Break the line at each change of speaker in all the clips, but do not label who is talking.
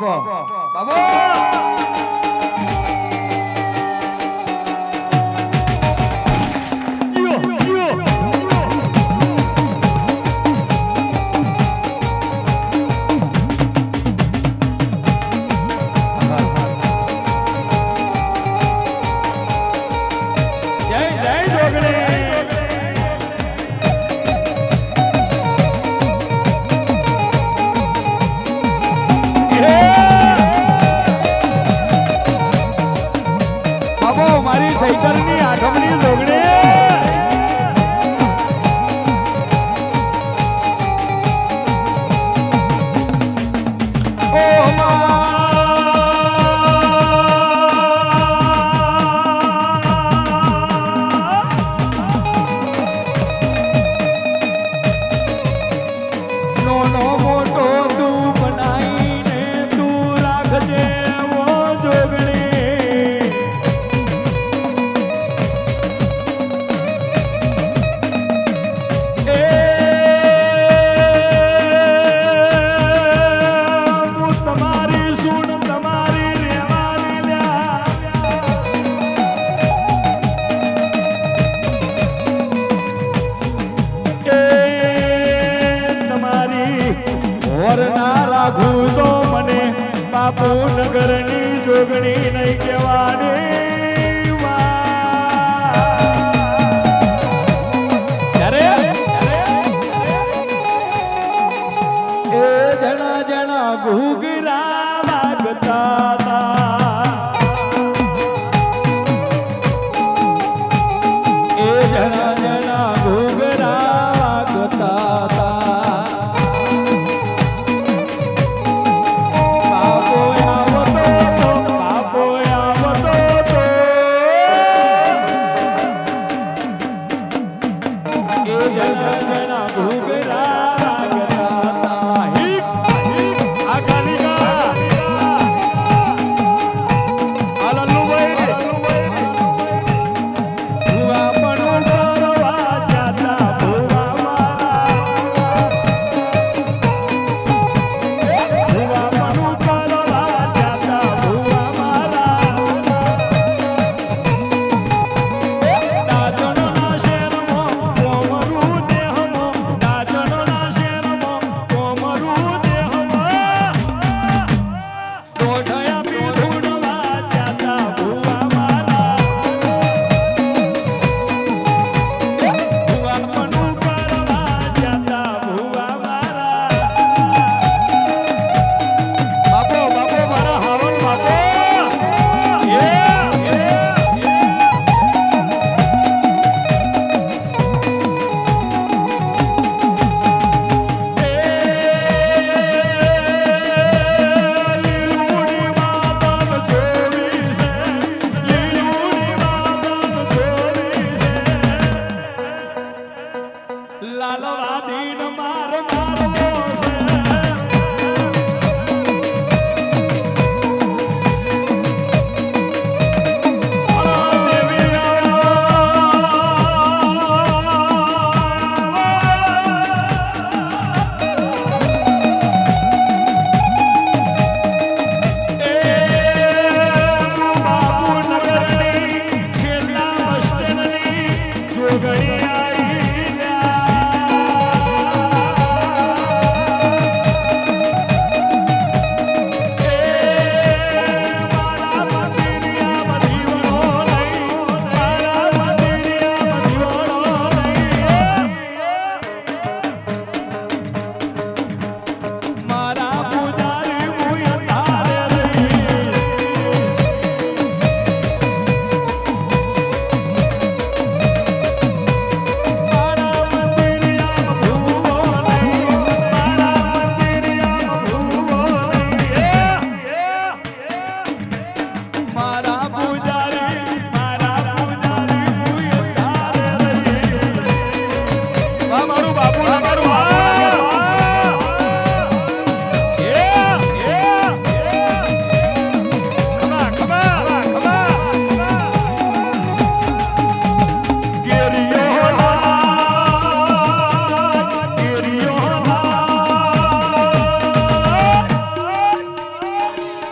봐봐. નગર ના રાખું તો મને બાપુ નગરની જોગણી નહીં કહેવાની. जन जन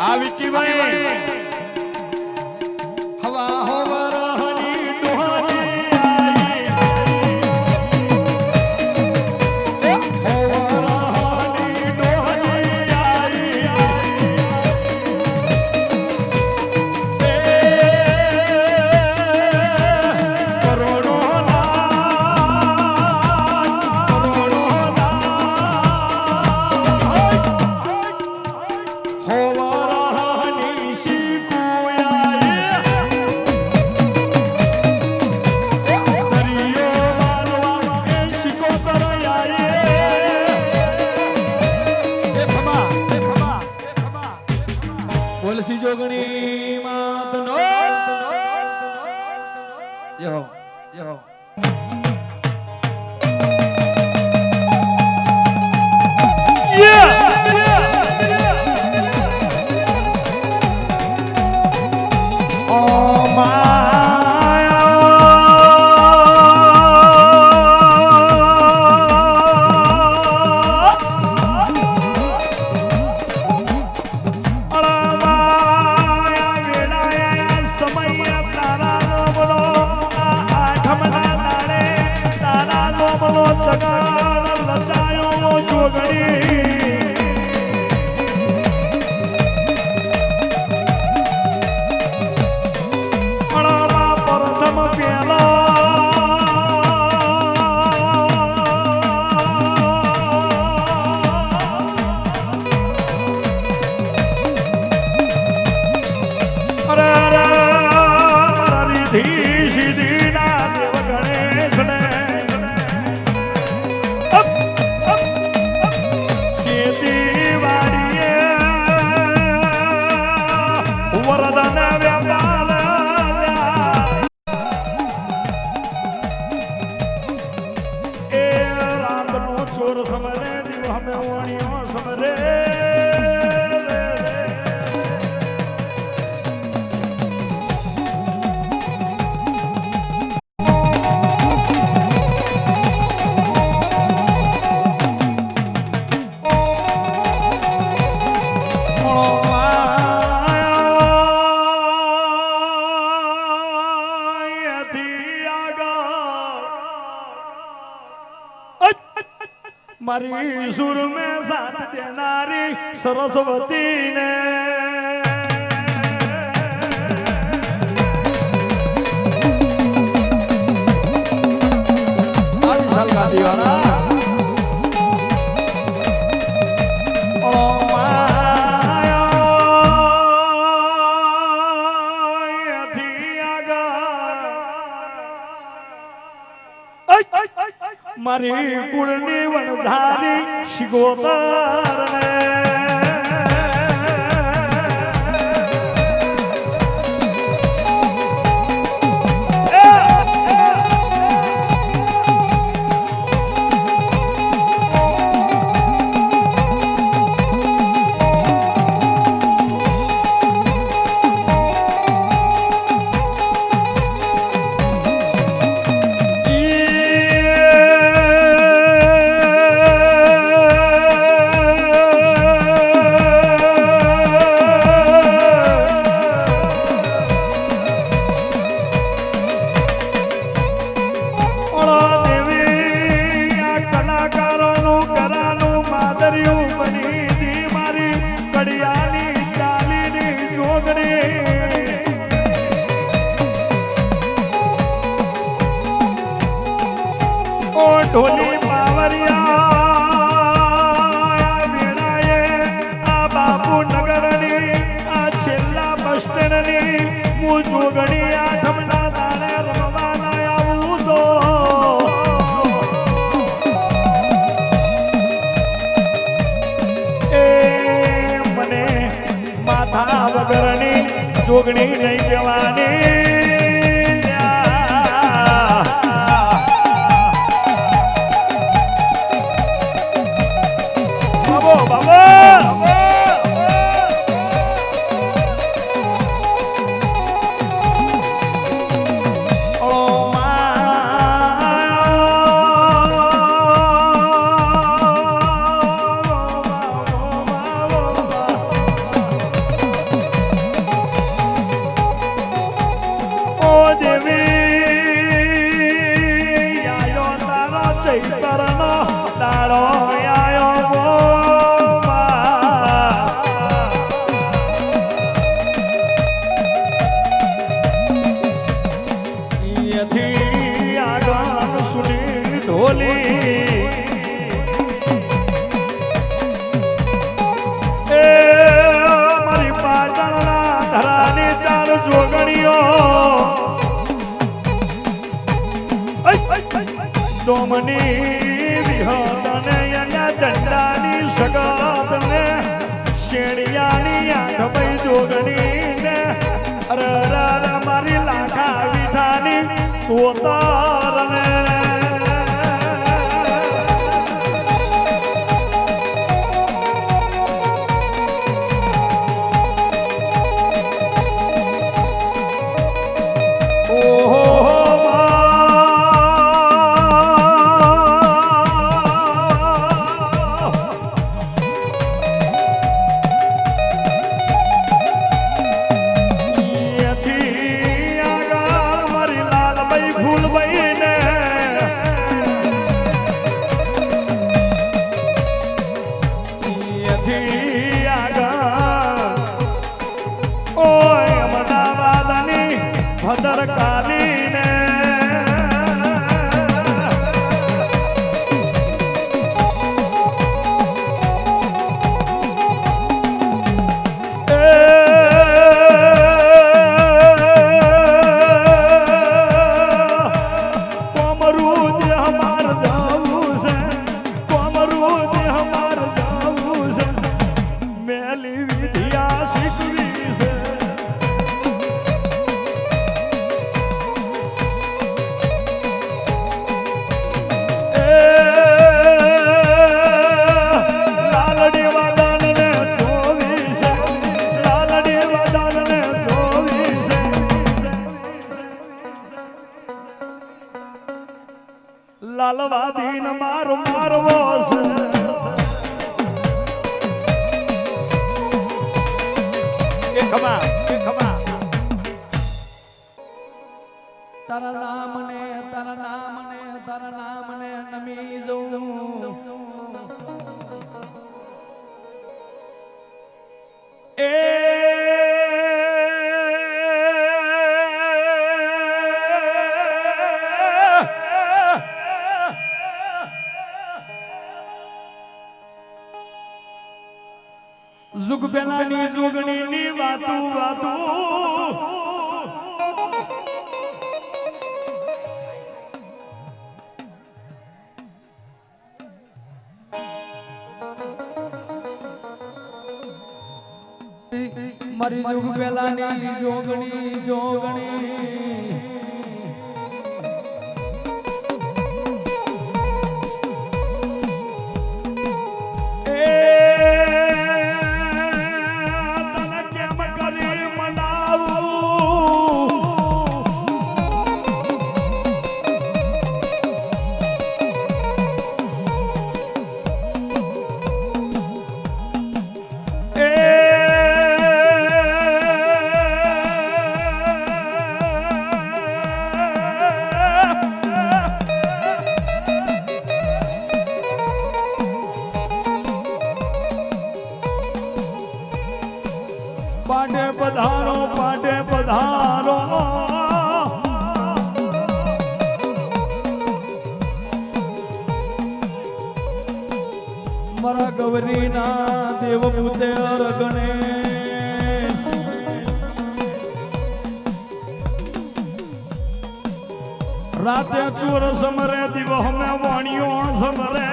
આ વિકીભાઈ 하시오. Jogarim. કિશોર સમરે દીવ હમે ઓણિયો સમરે મારી સુર મેં સાથ દેનારી સરસ્વતી ને દિવાના. મારી કુળની વણધારી શિગોતર ને ચૂંટણી આઠમના દાડે તો માથા વગરની ચૂંટણી નહીં કહેવાની. કરિયાણી આંધભાઈ જોગણી
ને
听 જુગ પેલાની જુગણીની વાતું વાતું.
મારી જુગ પેલાની જોગણી જોગણી
રાતે ચોર સમરે દિવસ મે વાણિયો સમરે.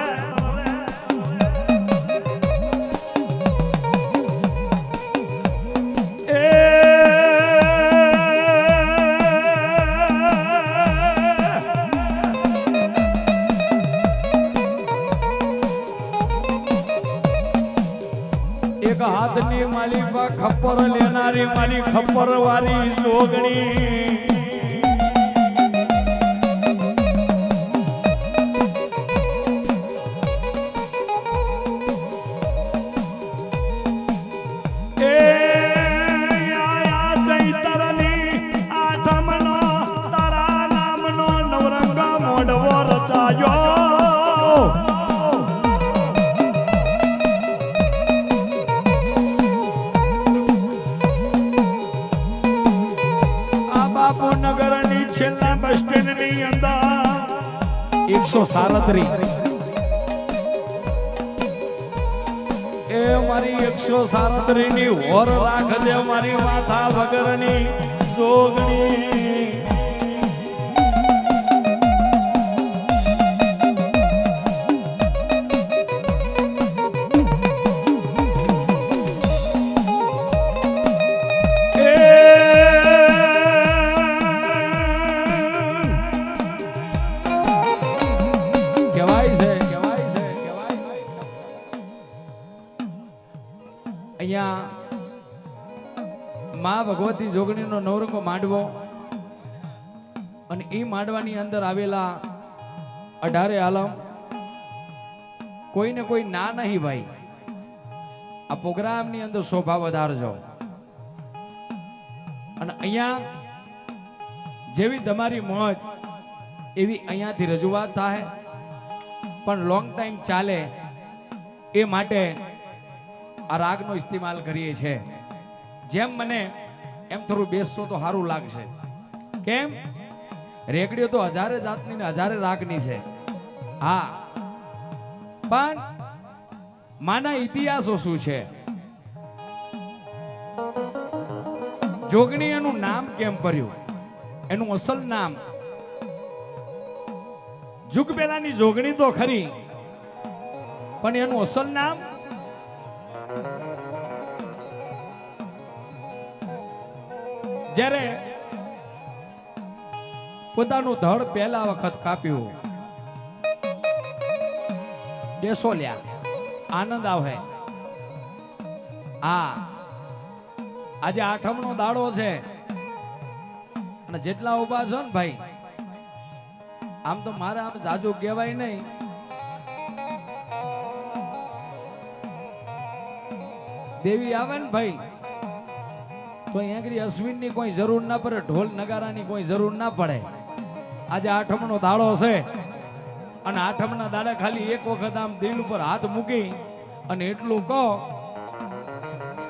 એક હાથની માલિક ખપ્પર લેનારી, મારી ખપ્પર વાળી જોગણી.
નવરંગ રચાયો આ બાપુ નગરની છેલ્લા બસ સ્ટેન્ડની અંદર
એકસો સાડત્રીસ. એ મારી એકસો સાડત્રીસની હોર રાખજે મારી માથા વગરની
જોગણી.
માંડવો. અને એ માંડવાની અંદર આવેલા અઢારે આલમ. કોઈને કોઈ ના નહીં ભાઈ. આ પ્રોગ્રામની અંદર શોભા વધારજો. અને અહીંયા જેવી તમારી મોજ, એવી અહીંયાથી રજૂઆત થાય. પણ લોંગ ટાઈમ ચાલે એ માટે આ રાગનો ઇસ્તેમાલ કરીએ છીએ. જેમ મને એમ થોડું બેસશો તો સારું લાગશે. કેમ? રેકડીઓ તો હજારે જાતની હજારે રાગની છે. હા. પણ માના ઇતિહાસો શું છે? જોગણી એનું નામ કેમ પડ્યું? એનું અસલ નામ? જુગ પેલાની જોગણી તો ખરી, પણ એનું અસલ નામ? જ્યારે પોતાનું ધડ પહેલા વખત કાપ્યું, બેસો લ્યા, આનંદ આવે. હા, આજે આઠમનો દાડો છે. અને જેટલા ઊભા છો ને ભાઈ, આમ તો મારે આમ જાજુ કહેવાય નહીં. દેવી આવે ને ભાઈ? તો અહીંયા અશ્વિનની કોઈ જરૂર ના પડે, ઢોલ નગારાની કોઈ જરૂર ના પડે. આજે આઠમનો દાડો છે અને આઠમના દાડા ખાલી એક વખત આમ દિલ ઉપર હાથ મૂકી અને એટલું કહો,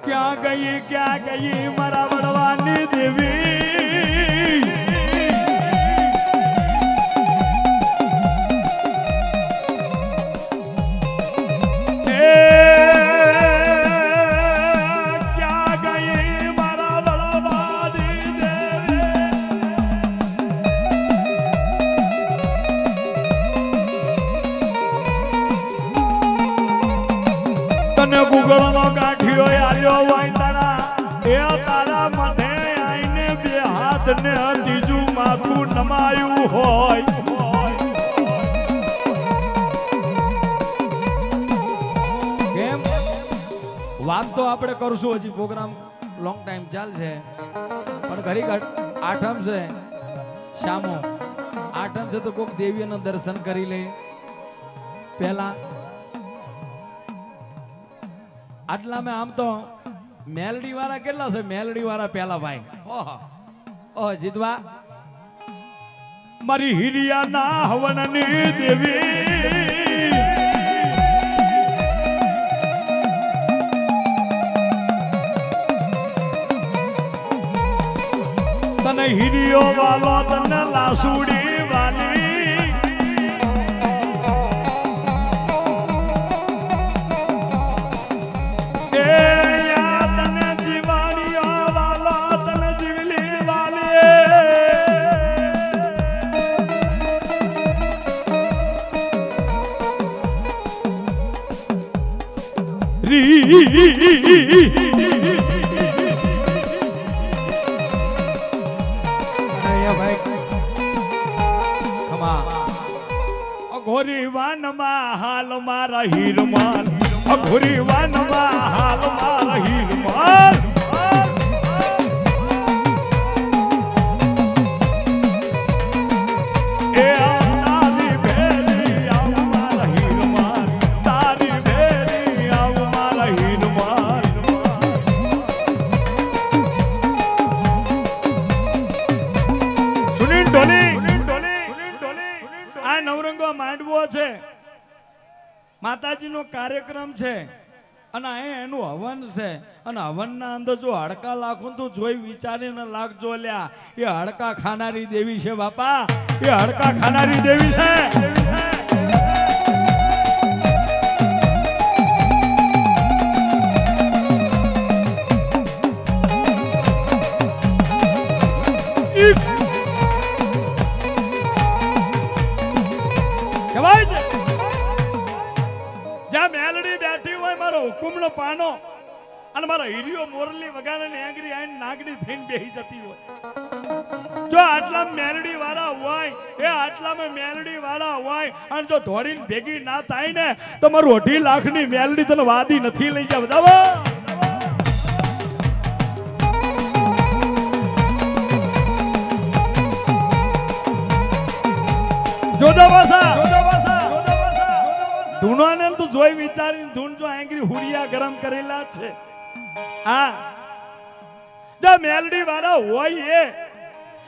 ક્યાં ગઈ ક્યાં ગઈ મારા વડવાની દેવી? હોય
કેમ? વાત તો આપણે કરશું, હજી પ્રોગ્રામ લોંગ ટાઈમ ચાલશે. પણ ઘડ આઠમ છે. શામો આઠમ છે તો કોઈક દેવીઓના દર્શન કરી લે. પહેલા આટલામાં આમ તો મેલડી વાળા કેટલા છે? મેલડી વાળા પહેલા ભાઈ. ઓહો. ઓહ, જીતવા
મારી હિરિયાના હવનની દેવી. તને હિરિયો વાલો તને લાસુડી અઘોરી વાનમાં હાલ મારા હીરમાલ અઘોરી વાનમાં હાલ મારા હીરમાલ માતાજીનો કાર્યક્રમ છે. અને અહીં એનું હવન છે. અને હવનના અંદર જો હડકા લાખું તું જોઈ વિચારીને લાગજો લ્યા, એ હડકા ખાનારી દેવી છે બાપા, એ હડકા ખાનારી દેવી છે. હુકુમનો પાનો. અને મારા હીરિયો મોરલી વગાડે ને એંગરી આઈને નાગડી થઈને બેહી જતી હોય. જો આટલા મેલડી વાળા હોય, એ આટલામાં મેલડી વાળા હોય, અને જો ધોરીને ભેગી ના થાય ને, તો મારું અઢી લાખની મેલડી તને વાદી નથી લઈ જાય બધા જોદા ભાષા જોઈ વિચારીને ધૂણ જો આંગરી હુડિયા ગરમ કરેલા છે. હા. મેલડી વાળા હોય એ,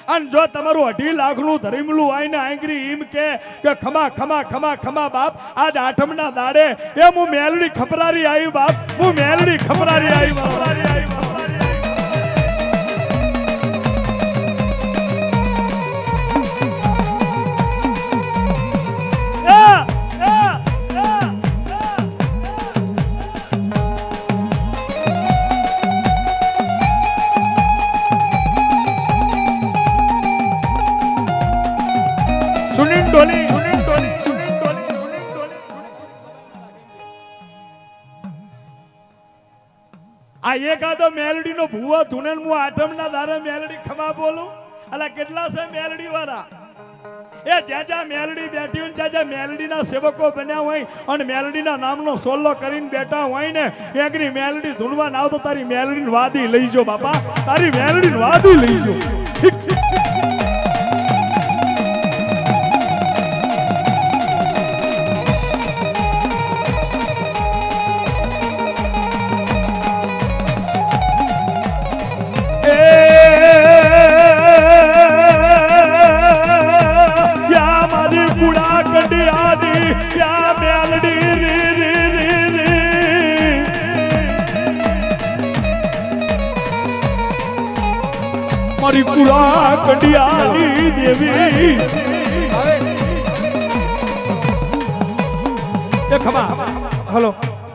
અને જો તમારું અઢી લાખનું ધરીમલું હોય ને આંગરી એમ કે ખમા ખમા ખમા ખમા બાપ, આજ આઠમના દાડે એ હું મેલડી ખપરારી આવી બાપ, હું મેલડી ખપરારી આવી ખપરારી ભૂવો ધૂને હું આઠમના દારે મેલડી ખમા બોલું. અલા, કેટલા છે મેલડી વાળા એ જ્યાં જ્યાં મેલડી બેઠી હોય જ્યાં જ્યાં મેલડીના સેવકો બન્યા હોય અને મેલડીના નામનો સોલ્લો કરીને બેઠા હોય ને એકની મેલડી ધૂણવા ના આવતો, તારી મેલડીની વાદી લઈ જો બાપા, તારી મેલડીની વાદી લઈજો એ કુડા કડિયાની દેવી. એ ખમા.
હલો.